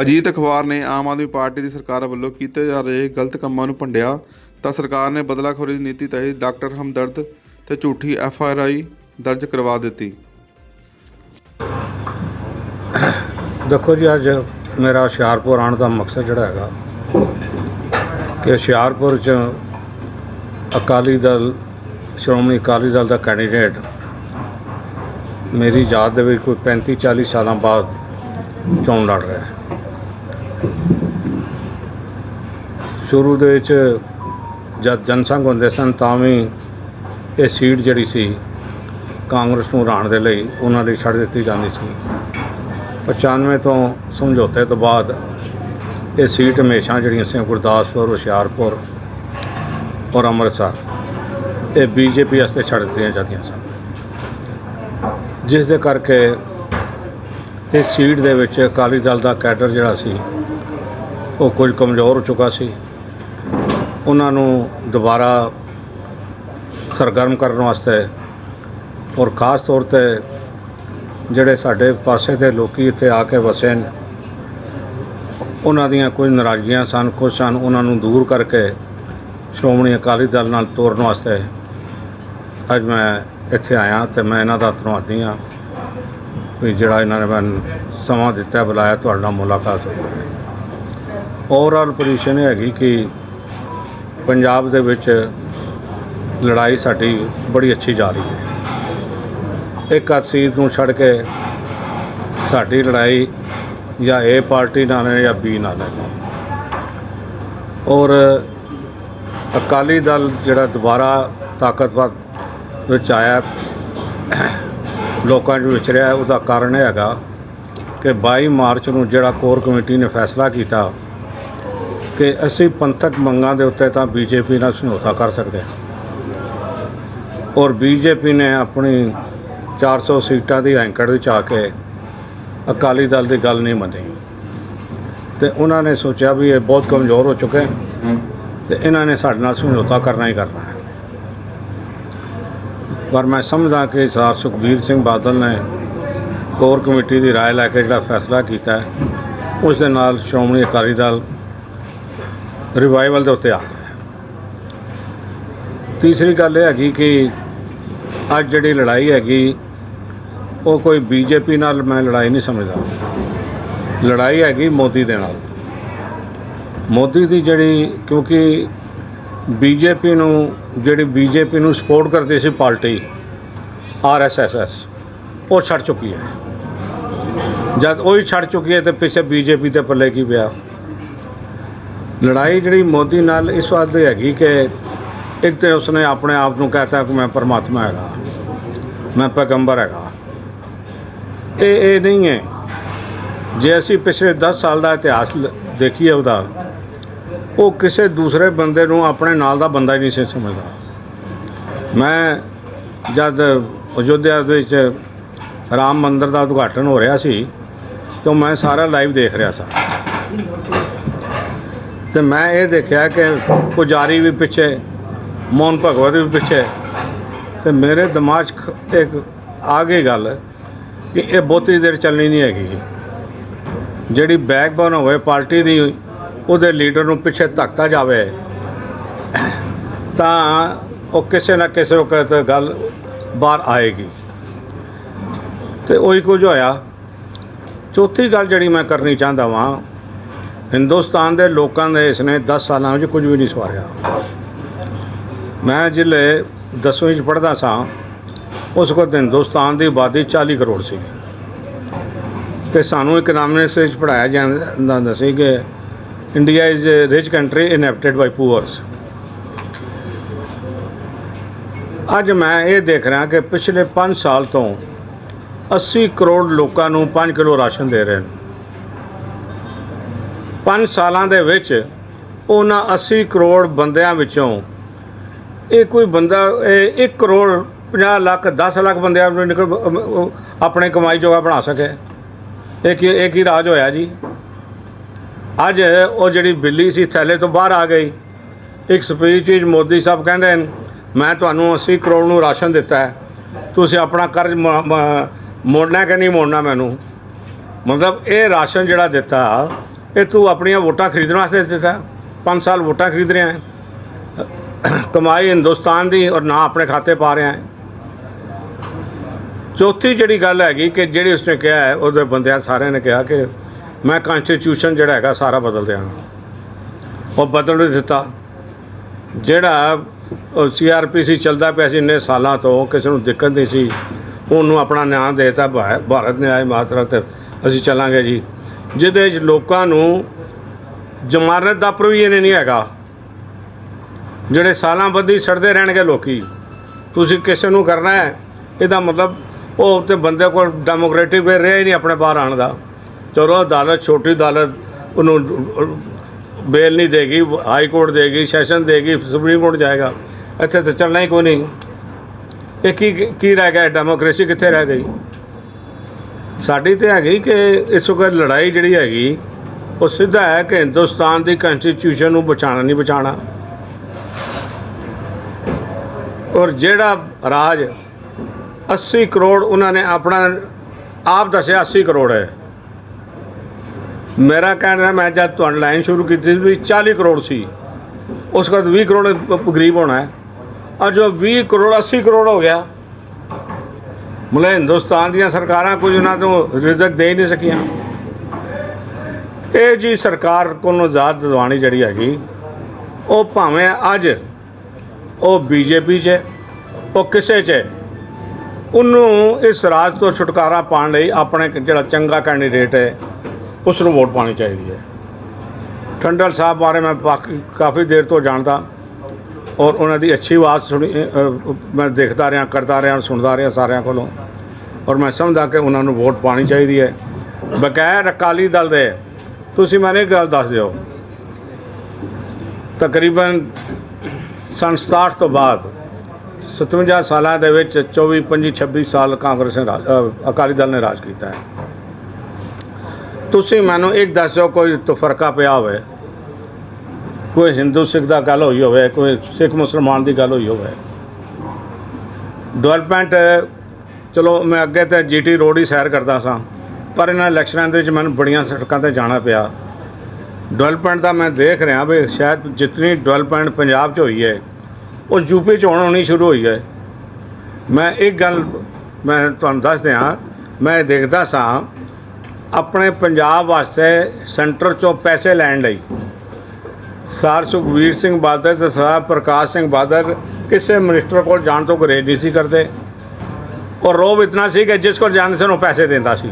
ਅਜੀਤ ਅਖਬਾਰ ਨੇ ਆਮ ਆਦਮੀ ਪਾਰਟੀ ਦੀ ਸਰਕਾਰ ਵੱਲੋਂ ਕੀਤੇ ਜਾ ਰਹੇ ਗਲਤ ਕੰਮਾਂ ਨੂੰ ਭੰਡਿਆ, ਤਾਂ ਸਰਕਾਰ ਨੇ ਬਦਲਾਖੋਰੀ ਦੀ ਨੀਤੀ ਤਹਿਤ ਡਾਕਟਰ ਹਮਦਰਦ ਤੇ ਝੂਠੀ ਐਫ ਆਰ ਆਈ ਦਰਜ ਕਰਵਾ ਦਿੱਤੀ। ਦੇਖੋ ਜੀ, ਅੱਜ ਮੇਰਾ ਹੁਸ਼ਿਆਰਪੁਰ ਆਉਣ ਦਾ ਮਕਸਦ ਜਿਹੜਾ ਹੈਗਾ ਕਿ ਹੁਸ਼ਿਆਰਪੁਰ ਚ ਅਕਾਲੀ ਦਲ, ਸ਼੍ਰੋਮਣੀ ਅਕਾਲੀ ਦਲ ਦਾ ਕੈਂਡੀਡੇਟ ਮੇਰੀ ਯਾਦ ਦੇ ਵਿੱਚ ਕੋਈ 35 40 ਸਾਲਾਂ ਬਾਅਦ ਚੋਣ ਲੜ ਰਿਹਾ ਹੈ। ਸ਼ੁਰੂ ਦੇ ਵਿੱਚ ਜਦ ਜਨਸੰਘ ਹੁੰਦੇ ਸਨ ਤਾਂ ਵੀ ਇਹ ਸੀਟ ਜਿਹੜੀ ਸੀ ਕਾਂਗਰਸ ਨੂੰ ਹਰਾਉਣ ਦੇ ਲਈ ਉਹਨਾਂ ਲਈ ਛੱਡ ਦਿੱਤੀ ਜਾਂਦੀ ਸੀ। 95 ਤੋਂ ਸਮਝੌਤੇ ਤੋਂ ਬਾਅਦ ਇਹ ਸੀਟ ਹਮੇਸ਼ਾ ਜਿਹੜੀਆਂ ਸੀ ਗੁਰਦਾਸਪੁਰ, ਹੁਸ਼ਿਆਰਪੁਰ ਔਰ ਅੰਮ੍ਰਿਤਸਰ, ਇਹ ਬੀਜੇਪੀ ਵਾਸਤੇ ਛੱਡ ਦਿੱਤੀਆਂ ਜਾਂਦੀਆਂ ਸਨ। ਜਿਸ ਦੇ ਕਰਕੇ ਇਸ ਸੀਟ ਦੇ ਵਿੱਚ ਅਕਾਲੀ ਦਲ ਦਾ ਕੈਡਰ ਜਿਹੜਾ ਸੀ ਉਹ ਕੁਝ ਕਮਜ਼ੋਰ ਹੋ ਚੁੱਕਾ ਸੀ। ਉਹਨਾਂ ਨੂੰ ਦੁਬਾਰਾ ਸਰਗਰਮ ਕਰਨ ਵਾਸਤੇ ਔਰ ਖਾਸ ਤੌਰ ਤੇ ਜਿਹੜੇ ਸਾਡੇ ਪਾਸੇ ਦੇ ਲੋਕੀ ਇੱਥੇ ਆ ਕੇ ਵਸੇ ਨੇ ਉਹਨਾਂ ਦੀਆਂ ਕੁਝ ਨਾਰਾਜ਼ਗੀਆਂ ਸਨ, ਕੁਝ ਸਨ ਉਹਨਾਂ ਨੂੰ ਦੂਰ ਕਰਕੇ ਸ਼੍ਰੋਮਣੀ ਅਕਾਲੀ ਦਲ ਨਾਲ ਤੋਰਨ ਵਾਸਤੇ ਅੱਜ ਮੈਂ ਇੱਥੇ ਆਇਆ ਤੇ ਮੈਂ ਇਹਨਾਂ ਦਾ ਧੰਨਵਾਦੀ ਹਾਂ ਵੀ ਜਿਹੜਾ ਇਹਨਾਂ ਨੇ ਮੈਨੂੰ ਸਮਾਂ ਦਿੱਤਾ, ਬੁਲਾਇਆ, ਤੁਹਾਡੇ ਨਾਲ ਮੁਲਾਕਾਤ ਹੋਈ। ਓਵਰਆਲ ਪੋਜੀਸ਼ਨ ਇਹ ਹੈਗੀ ਕਿ ਪੰਜਾਬ ਦੇ ਵਿੱਚ ਲੜਾਈ ਸਾਡੀ ਬੜੀ ਅੱਛੀ ਜਾ ਰਹੀ ਹੈ। ਇੱਕ ਹੱਥ ਸੀਟ ਨੂੰ ਛੱਡ ਕੇ ਸਾਡੀ ਲੜਾਈ ਜਾਂ ਏ ਪਾਰਟੀ ਨਾਲ ਹੈ ਜਾਂ ਬੀ ਨਾਲ ਹੈ। ਔਰ ਅਕਾਲੀ ਦਲ ਜਿਹੜਾ ਦੁਬਾਰਾ ਤਾਕਤਵਰ ਵਿੱਚ ਆਇਆ, ਲੋਕਾਂ 'ਚ ਵਿਚਰਿਆ ਉਹਦਾ ਕਾਰਨ ਇਹ ਹੈਗਾ ਕਿ 22 ਮਾਰਚ ਨੂੰ ਜਿਹੜਾ ਕੋਰ ਕਮੇਟੀ ਨੇ ਫੈਸਲਾ ਕੀਤਾ ਕਿ ਅਸੀਂ ਪੰਥਕ ਮੰਗਾਂ ਦੇ ਉੱਤੇ ਤਾਂ ਬੀਜੇਪੀ ਨਾਲ ਸਮਝੌਤਾ ਕਰ ਸਕਦੇ ਹਾਂ ਔਰ ਬੀਜੇਪੀ ਨੇ ਆਪਣੀ 400 ਸੀਟਾਂ ਦੀ ਐਂਕੜ ਵਿੱਚ ਆ ਕੇ ਅਕਾਲੀ ਦਲ ਦੀ ਗੱਲ ਨਹੀਂ ਮੰਨੀ ਤੇ ਉਹਨਾਂ ਨੇ ਸੋਚਿਆ ਵੀ ਇਹ ਬਹੁਤ ਕਮਜ਼ੋਰ ਹੋ ਚੁੱਕੇ ਤੇ ਇਹਨਾਂ ਨੇ ਸਾਡੇ ਨਾਲ ਸਮਝੌਤਾ ਕਰਨਾ ਹੀ ਕਰਨਾ ਹੈ ਪਰ ਮੈਂ ਸਮਝਦਾ ਕਿ ਸਰ ਸੁਖਬੀਰ ਸਿੰਘ ਬਾਦਲ ਨੇ ਕੋਰ ਕਮੇਟੀ ਦੀ رائے ਲੈ ਕੇ ਜਿਹੜਾ ਫੈਸਲਾ ਕੀਤਾ ਹੈ ਉਸ ਦੇ ਨਾਲ ਸ਼੍ਰੋਮਣੀ ਅਕਾਲੀ ਦਲ ਰਿਵਾਈਵਲ ਦੇ ਉੱਤੇ ਆ ਗਿਆ ਤੀਸਰੀ ਗੱਲ ਇਹ ਹੈਗੀ ਕਿ ਅੱਜ ਜਿਹੜੀ ਲੜਾਈ ਹੈਗੀ, ਉਹ ਕੋਈ ਬੀਜੇਪੀ ਨਾਲ ਮੈਂ ਲੜਾਈ ਨਹੀਂ ਸਮਝਦਾ। ਲੜਾਈ ਹੈਗੀ ਮੋਦੀ ਦੇ ਨਾਲ। ਮੋਦੀ ਦੀ ਜਿਹੜੀ, ਕਿਉਂਕਿ ਬੀਜੇਪੀ ਨੂੰ, ਜਿਹੜੀ ਬੀਜੇਪੀ ਨੂੰ ਸਪੋਰਟ ਕਰਦੀ ਸੀ ਪਾਰਟੀ ਆਰਐਸਐਸ ਉਹ ਛੱਡ ਚੁੱਕੀ ਹੈ। ਜਦ ਉਹ ਹੀ ਛੱਡ ਚੁੱਕੀ ਹੈ ਤੇ ਪਿੱਛੇ ਬੀਜੇਪੀ ਦੇ ਪੱਲੇ ਕੀ ਪਿਆ? ਲੜਾਈ ਜਿਹੜੀ ਮੋਦੀ ਨਾਲ ਇਸ ਵਾਤ ਦੀ ਹੈਗੀ ਕਿ ਇੱਕ ਤੇ ਉਸਨੇ ਆਪਣੇ ਆਪ ਨੂੰ ਕਹਤਾ ਕਿ ਮੈਂ ਪਰਮਾਤਮਾ ਹੈਗਾ, ਮੈਂ ਪੈਗੰਬਰ ਹੈਗਾ। ਇਹ ਇਹ ਨਹੀਂ ਹੈ। ਜੇ ਅਸੀਂ ਪਿਛਲੇ 10 ਸਾਲ ਦਾ ਇਤਿਹਾਸ ਦੇਖੀਏ ਉਹਦਾ, ਉਹ ਕਿਸੇ ਦੂਸਰੇ ਬੰਦੇ ਨੂੰ ਆਪਣੇ ਨਾਲ ਦਾ ਬੰਦਾ ਹੀ ਨਹੀਂ ਸੀ ਸਮਝਦਾ। ਮੈਂ ਜਦ ਅਯੋਧਿਆ ਦੇ ਵਿੱਚ ਰਾਮ ਮੰਦਿਰ ਦਾ ਉਦਘਾਟਨ ਹੋ ਰਿਹਾ ਸੀ, ਤਾਂ ਮੈਂ ਸਾਰਾ ਲਾਈਵ ਦੇਖ ਰਿਹਾ ਸਾਂ। ਤੇ ਮੈਂ ਇਹ ਦੇਖਿਆ ਕਿ ਪੁਜਾਰੀ ਵੀ ਪਿੱਛੇ, ਮੋਹਨ ਭਗਵਤ ਵੀ ਪਿੱਛੇ। ਤੇ ਮੇਰੇ ਦਿਮਾਗ 'ਚ ਇੱਕ ਆ ਗਈ ਗੱਲ ਕਿ ਇਹ ਬਹੁਤੀ ਦੇਰ ਚੱਲਣੀ ਨਹੀਂ ਹੈਗੀ ਜਿਹੜੀ ਬੈਕਬੋਨ ਹੋਵੇ, ਪਾਰਟੀ ਦੀ, ਉਹਦੇ ਲੀਡਰ ਨੂੰ ਪਿੱਛੇ ਧੱਕਦਾ ਜਾਵੇ। ਤਾਂ ਉਹ ਕਿਸੇ ਨਾ ਕਿਸੇ ਵਕਤ ਗੱਲ ਬਾਹਰ ਆਏਗੀ। ਤੇ ਉਹੀ ਕੁਝ ਹੋਇਆ। ਚੌਥੀ ਗੱਲ ਜਿਹੜੀ ਮੈਂ ਕਰਨੀ ਚਾਹੁੰਦਾ ਵਾਂ ਹਿੰਦੁਸਤਾਨ ਦੇ ਲੋਕਾਂ ਦੇ ਇਸ ਨੇ 10 ਸਾਲਾਂ ਵਿੱਚ ਕੁਝ ਵੀ ਨਹੀਂ ਸਵਾਰਿਆ। ਮੈਂ ਜ਼ਿਲ੍ਹੇ 10ਵੀਂ ਚ ਪੜ੍ਹਦਾ ਸਾਂ। ਉਸ ਵਕਤ ਹਿੰਦੁਸਤਾਨ ਦੀ ਆਬਾਦੀ 40 ਕਰੋੜ ਸੀ। ਤੇ ਸਾਨੂੰ ਇਕਨੋਮਿਕਸ ਵਿੱਚ ਪੜਾਇਆ ਜਾਂਦਾ ਸੀ ਕਿ India is a rich country inhabited by poors. ਅੱਜ ਮੈਂ ਇਹ ਦੇਖ ਰਿਹਾ ਕਿ ਪਿਛਲੇ 5 ਸਾਲ ਤੋਂ 80 ਕਰੋੜ ਲੋਕਾਂ ਨੂੰ 5 ਕਿਲੋ ਰਾਸ਼ਨ ਦੇ ਰਹੇ ਨੇ। 5 ਸਾਲਾਂ ਦੇ ਵਿੱਚ ਉਹਨਾਂ 80 ਕਰੋੜ ਬੰਦਿਆਂ ਵਿੱਚੋਂ ਇਹ ਕੋਈ ਬੰਦਾ 1 ਕਰੋੜ 50 ਲੱਖ 10 ਲੱਖ ਬੰਦਿਆਂ ਨੂੰ ਨਿਕਲ ਆਪਣੇ ਕਮਾਈ ਜੋਗਾ ਬਣਾ ਸਕੇ। ਇਹ ਕੀ ਇਹ ਕੀ ਰਾਜ ਹੋਇਆ ਜੀ? ਅੱਜ ਉਹ ਜਿਹੜੀ ਬਿੱਲੀ ਸੀ, ਥੈਲੇ ਤੋਂ ਬਾਹਰ ਆ ਗਈ। ਇੱਕ ਸਪੀਚ ਵਿੱਚ ਮੋਦੀ ਸਾਹਿਬ ਕਹਿੰਦੇ ਨੇ ਮੈਂ ਤੁਹਾਨੂੰ 80 ਕਰੋੜ ਨੂੰ ਰਾਸ਼ਨ ਦਿੱਤਾ ਹੈ। ਤੁਸੀਂ ਆਪਣਾ ਕਰਜ਼ ਮੋੜਨਾ ਕਿ ਨਹੀਂ ਮੋੜਨਾ ਮੈਨੂੰ? ਮਤਲਬ ਇਹ ਰਾਸ਼ਨ ਜਿਹੜਾ ਦਿੱਤਾ ਇਹ ਤੂੰ ਆਪਣੀਆਂ ਵੋਟਾਂ ਖਰੀਦਣ ਵਾਸਤੇ ਦਿੱਤਾ 5 ਸਾਲ ਵੋਟਾਂ ਖਰੀਦ ਰਿਹਾ ਹੈ ਕਮਾਈ ਹਿੰਦੁਸਤਾਨ ਦੀ ਔਰ ਨਾ ਆਪਣੇ ਖਾਤੇ ਪਾ ਰਿਹਾ ਹੈ ਚੌਥੀ ਜਿਹੜੀ ਗੱਲ ਹੈਗੀ ਕਿ ਜਿਹੜੀ ਉਸਨੇ ਕਿਹਾ ਹੈ ਉਹਦੇ ਬੰਦਿਆਂ ਸਾਰਿਆਂ ਨੇ ਕਿਹਾ ਕਿ ਮੈਂ ਕਨਸਟੀਟਿਊਸ਼ਨ ਜਿਹੜਾ ਹੈਗਾ ਸਾਰਾ ਬਦਲ ਦਿਆਂ ਉਹ ਬਦਲ ਨਹੀਂ ਦਿੱਤਾ ਜਿਹੜਾ ਸੀਆਰਪੀਸੀ ਚੱਲਦਾ ਪਿਆ ਸੀ ਇੰਨੇ ਸਾਲਾਂ ਤੋਂ ਕਿਸੇ ਨੂੰ ਦਿੱਕਤ ਨਹੀਂ ਸੀ ਉਹਨੂੰ ਆਪਣਾ ਨਿਆਂ ਦੇਤਾ ਭਾਰਤ ਨਿਆਂ ਮਾਤਰਾ ਤੇ ਅਸੀਂ ਚੱਲਾਂਗੇ ਜੀ ਜਿਹਦੇ 'ਚ ਲੋਕਾਂ ਨੂੰ ਜ਼ਮਾਨਤ ਦਾ ਪ੍ਰੋਵੀਜ਼ਨ ਨਹੀਂ ਹੈਗਾ। ਜਿਹੜੇ ਸਾਲਾਂ ਬੱਧੀ ਸੜਦੇ ਰਹਿਣਗੇ ਲੋਕੀ, ਤੁਸੀਂ ਕਿਸੇ ਨੂੰ ਕਰਨਾ ਹੈ, ਇਹਦਾ ਮਤਲਬ ਉਹ ਤੇ ਬੰਦੇ ਕੋਲ ਡੈਮੋਕ੍ਰੈਟਿਕ ਵੇ ਰਿਹਾ ਹੀ ਨਹੀਂ ਆਪਣੇ ਬਾਹਰ ਆਉਣ ਦਾ। ਚਲੋ, ਅਦਾਲਤ, ਛੋਟੀ ਅਦਾਲਤ, ਉਹਨੂੰ ਬੇਲ ਨਹੀਂ ਦੇਗੀ, ਹਾਈ ਕੋਰਟ ਦੇਗੀ, ਸੈਸ਼ਨ ਦੇਗੀ, ਸੁਪਰੀਮ ਕੋਰਟ ਜਾਏਗਾ। ਇੱਥੇ ਤਾਂ ਚੱਲਣਾ ਹੀ ਕੋਈ ਨਹੀਂ। ਇਹ ਕੀ ਕੀ ਰਹਿ ਗਿਆ? ਡੈਮੋਕ੍ਰੇਸੀ ਕਿੱਥੇ ਰਹਿ ਗਈ? ਸਾਡੀ ਤੇ ਹੈਗੀ ਕਿ ਇਸ ਵਕਤ ਲੜਾਈ ਜਿਹੜੀ ਹੈਗੀ, ਉਹ ਸਿੱਧਾ ਹੈ ਕਿ ਹਿੰਦੁਸਤਾਨ ਦੀ ਕਨਸਟੀਟਿਊਸ਼ਨ ਨੂੰ ਬਚਾਉਣਾ ਨਹੀਂ ਬਚਾਉਣਾ। ਔਰ ਜਿਹੜਾ ਰਾਜ 80 ਕਰੋੜ ਉਹਨਾਂ ਨੇ ਆਪਣਾ ਆਪ ਦੱਸਿਆ 80 ਕਰੋੜ ਹੈ। ਮੇਰਾ ਕਹਿਣਾ ਮੈਂ ਜਦ ਤੁਹਾਨੂੰ ਲਾਈਨ ਸ਼ੁਰੂ ਕੀਤੀ ਸੀ ਵੀ 40 ਕਰੋੜ ਸੀ, ਉਸ ਵਕਤ 20 ਕਰੋੜ ਗਰੀਬ ਹੋਣਾ ਹੈ। ਔਰ ਜੋ 20 ਕਰੋੜ 80 ਕਰੋੜ ਹੋ ਗਿਆ। ਮਤਲਬ ਹਿੰਦੁਸਤਾਨ ਦੀਆਂ ਸਰਕਾਰਾਂ ਕੁਝ ਉਹਨਾਂ ਤੋਂ ਰਿਜ਼ਕ ਦੇ ਹੀ ਨਹੀਂ ਸਕੀਆਂ। ਇਹ ਜੀ ਸਰਕਾਰ ਕੋਲੋਂ ਆਜ਼ਾਦ ਦਿਵਾਣੀ ਜਿਹੜੀ ਹੈਗੀ ਉਹ ਭਾਵੇਂ ਅੱਜ ਉਹ ਬੀਜੇਪੀ 'ਚ ਹੈ, ਉਹ ਕਿਸੇ 'ਚ ਹੈ, ਉਹਨੂੰ ਇਸ ਰਾਜ ਤੋਂ ਛੁਟਕਾਰਾ ਪਾਉਣ ਲਈ ਆਪਣੇ ਜਿਹੜਾ ਚੰਗਾ ਕੈਂਡੀਡੇਟ ਹੈ ਉਸ ਨੂੰ ਵੋਟ ਪਾਣੀ ਚਾਹੀਦੀ ਹੈ। ਠੰਡਲ ਸਾਹਿਬ ਬਾਰੇ ਮੈਂ ਬਾਕੀ ਕਾਫੀ ਦੇਰ ਤੋਂ ਜਾਣਦਾ। ਔਰ ਉਹਨਾਂ ਦੀ ਅੱਛੀ ਆਵਾਜ਼ ਸੁਣੀ ਮੈਂ ਦੇਖਦਾ ਰਿਹਾ, ਕਰਦਾ ਰਿਹਾ, ਸੁਣਦਾ ਰਿਹਾ ਸਾਰਿਆਂ ਕੋਲੋਂ। ਔਰ ਮੈਂ ਸਮਝਦਾ ਕਿ ਉਹਨਾਂ ਨੂੰ ਵੋਟ ਪਾਣੀ ਚਾਹੀਦੀ ਹੈ। ਬਗੈਰ ਅਕਾਲੀ ਦਲ ਦੇ, ਤੁਸੀਂ ਮੈਨੂੰ ਇੱਕ ਗੱਲ ਦੱਸ ਦਿਓ। ਤਕਰੀਬਨ ਸੰਨ 67 ਤੋਂ ਬਾਅਦ 57 ਸਾਲਾਂ ਦੇ ਵਿੱਚ 24 25 26 ਸਾਲ ਕਾਂਗਰਸ ਨੇ ਰਾਜ- ਅਕਾਲੀ ਦਲ ਨੇ ਰਾਜ ਕੀਤਾ ਹੈ। ਤੁਸੀਂ ਮੈਨੂੰ ਇੱਕ ਦੱਸ ਦਿਓ, ਕੋਈ ਤਫਰਕਾ ਪਿਆ ਹੋਵੇ। ਕੋਈ ਹਿੰਦੂ, ਸਿੱਖ ਦਾ ਗੱਲ ਹੋਈ ਹੋਵੇ, ਕੋਈ ਸਿੱਖ ਮੁਸਲਮਾਨ ਦੀ ਗੱਲ ਹੋਈ ਹੋਵੇ। ਡਿਵੈਲਪਮੈਂਟ ਚਲੋ ਮੈਂ ਅੱਗੇ ਤੇ ਜੀਟੀ ਰੋਡ ਹੀ ਸੈਰ ਕਰਦਾ ਸਾਂ, ਪਰ ਇਹਨਾਂ ਇਲੈਕਸ਼ਨਾਂ ਦੇ ਵਿੱਚ ਮੈਨੂੰ ਬੜੀਆਂ ਸੜਕਾਂ ਤੇ ਜਾਣਾ ਪਿਆ। ਡਿਵੈਲਪਮੈਂਟ ਦਾ ਮੈਂ ਦੇਖ ਰਿਹਾ ਵੀ ਸ਼ਾਇਦ ਜਿਤਨੀ ਡਿਵੈਲਪਮੈਂਟ ਪੰਜਾਬ 'ਚ ਹੋਈ ਹੈ, ਉਹ ਯੂਪੀ 'ਚ ਹੁਣ ਹੋਣੀ ਸ਼ੁਰੂ ਹੋਈ ਹੈ। ਮੈਂ ਇੱਕ ਗੱਲ, ਮੈਂ ਤੁਹਾਨੂੰ ਦੱਸ ਦਿਆਂ, ਮੈਂ ਦੇਖਦਾ ਸਾਂ, ਆਪਣੇ ਪੰਜਾਬ ਵਾਸਤੇ ਸੈਂਟਰ 'ਚੋਂ ਪੈਸੇ ਲੈਣ ਲਈ ਸਰ ਸੁਖਵੀਰ ਸਿੰਘ ਬਾਦਲ ਤੇ ਸਰ ਪ੍ਰਕਾਸ਼ ਸਿੰਘ ਬਾਦਲ ਕਿਸੇ ਮਿਨਿਸਟਰ ਕੋਲ ਜਾਣ ਤੋਂ ਗੁਰੇਜ਼ ਨਹੀਂ ਸੀ ਕਰਦੇ। ਔਰ ਰੋਬ ਇਤਨਾ ਸੀ ਕਿ ਜਿਸ ਕੋਲ ਜਾਣ ਸਨ ਉਹ ਪੈਸੇ ਦਿੰਦਾ ਸੀ।